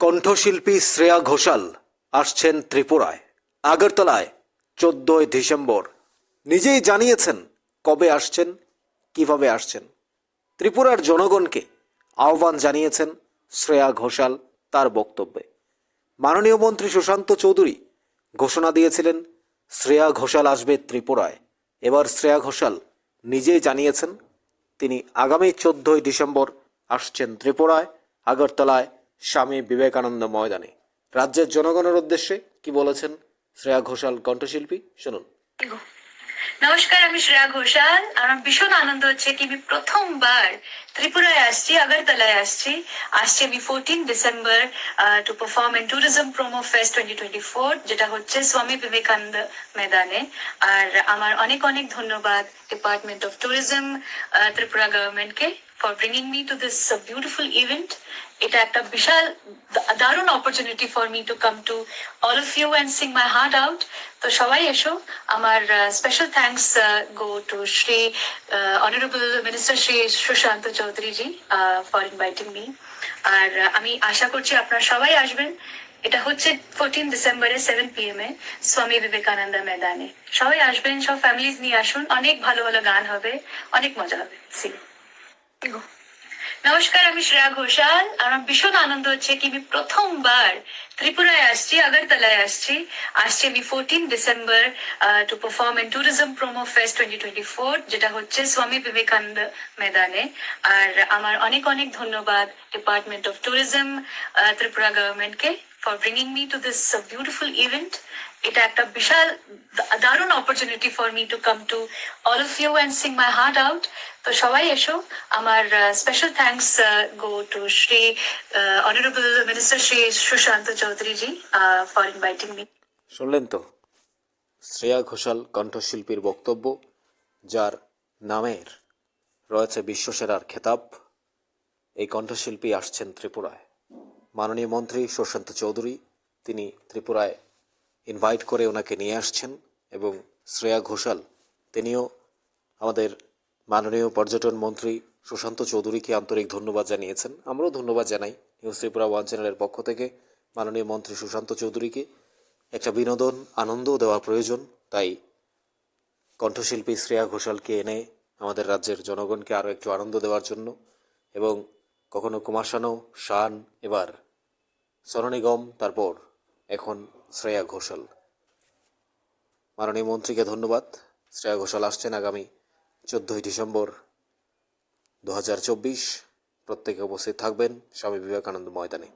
কণ্ঠশিল্পী শ্রেয়া ঘোষাল আসছেন ত্রিপুরায়। আগরতলায়, চোদ্দই ডিসেম্বর। নিজেই জানিয়েছেন কবে আসছেন, কীভাবে আসছেন। ত্রিপুরার জনগণকে আহ্বান জানিয়েছেন শ্রেয়া ঘোষাল তার বক্তব্যে। মাননীয় মন্ত্রী সুশান্ত চৌধুরী ঘোষণা দিয়েছিলেন, শ্রেয়া ঘোষাল আসবে ত্রিপুরায়। এবার শ্রেয়া ঘোষাল নিজেই জানিয়েছেন, তিনি আগামী চোদ্দই ডিসেম্বর আসছেন ত্রিপুরায়, আগরতলায় স্বামী বিবেকানন্দ ময়দানে। রাজ্যের জনগণের উদ্দেশ্যে কি বলেছেন শ্রেয়া ঘোষাল কণ্ঠশিল্পী? শুনুন। নমস্কার, আমি শ্রেয়া ঘোষাল। আমার ভীষণ আনন্দ হচ্ছে কি আমি প্রথমবার ত্রিপুরায় আসছি, আগরতলায় আসছি। আসছি আমি fourteen December to perform in tourism promo fest twenty four যেটা হচ্ছে স্বামী বিবেকানন্দ ময়দানে। আর আমার অনেক অনেক ধন্যবাদ ডিপার্টমেন্ট অফ ট্যুরিজম ত্রিপুরা গভর্নমেন্টকে for bringing me to this beautiful event এটা একটা বিশাল দারুণ opportunity for me to come to all of you and sing my heart out তো সবাই এসো আমার special thanks go to Shri honourable minister Shri Sushanta Choudhury ji for inviting me আর আমি আশা করছি আপনারা সবাই আসবেন এটা হচ্ছে ফোরটিন ডিসেম্বরে seven P M A Swami Vivekananda ময়দানে সবাই আসবেন সব ফ্যামিলিজ নিয়ে আসুন অনেক ভালো ভালো গান হবে অনেক মজা হবে সি নমস্কার, আমি শ্রেয়া ঘোষাল আমার ভীষণ আনন্দ হচ্ছে কি আমি প্রথমবার ত্রিপুরায় আসছি, আগরতলায় আসছি। আসছি আমি fourteen December to perform in tourism promo fest twenty twenty four যেটা হচ্ছে স্বামী বিবেকানন্দ ময়দানে। আর আমার অনেক অনেক ধন্যবাদ ডিপার্টমেন্ট অফ ট্যুরিজম ত্রিপুরা গভর্নমেন্টকে for bringing me to this beautiful event এটা একটা বিশাল দারুণ opportunity for me to come to all of you and sing my heart out তো সবাই এসো আমার special thanks go to Shri honourable minister Shri Sushanta Choudhury ji for inviting me শুনলেন তো? শ্রেয়া ঘোষাল কণ্ঠশিল্পীর বক্তব্য, যার নামের রয়েছে বিশ্বসেরার খেতাব। এই কণ্ঠশিল্পী আসছেন ত্রিপুরায়। মাননীয় মন্ত্রী সুশান্ত চৌধুরী, তিনি ত্রিপুরায় ইনভাইট করে ওনাকে নিয়ে আসছেন এবং শ্রেয়া ঘোষাল, তিনিও আমাদের মাননীয় পর্যটন মন্ত্রী সুশান্ত চৌধুরীকে আন্তরিক ধন্যবাদ জানিয়েছেন। আমরাও ধন্যবাদ জানাই নিউজ ত্রিপুরা ওয়ান চ্যানেলের পক্ষ থেকে মাননীয় মন্ত্রী সুশান্ত চৌধুরীকে। একটা বিনোদন আনন্দ দেওয়া প্রয়োজন, তাই কণ্ঠশিল্পী শ্রেয়া ঘোষালকে এনে আমাদের রাজ্যের জনগণকে আরও একটু আনন্দ দেওয়ার জন্য এবং কখনো কুমাশানো শান এবার সরনিগম তারপর এখন শ্রেয়া ঘোষাল। মাননীয় মন্ত্রীকে ধন্যবাদ। শ্রেয়া ঘোষাল আসছেন আগামী চোদ্দোই ডিসেম্বর দু হাজার চব্বিশ। প্রত্যেকে উপস্থিত থাকবেন স্বামী বিবেকানন্দ ময়দানে।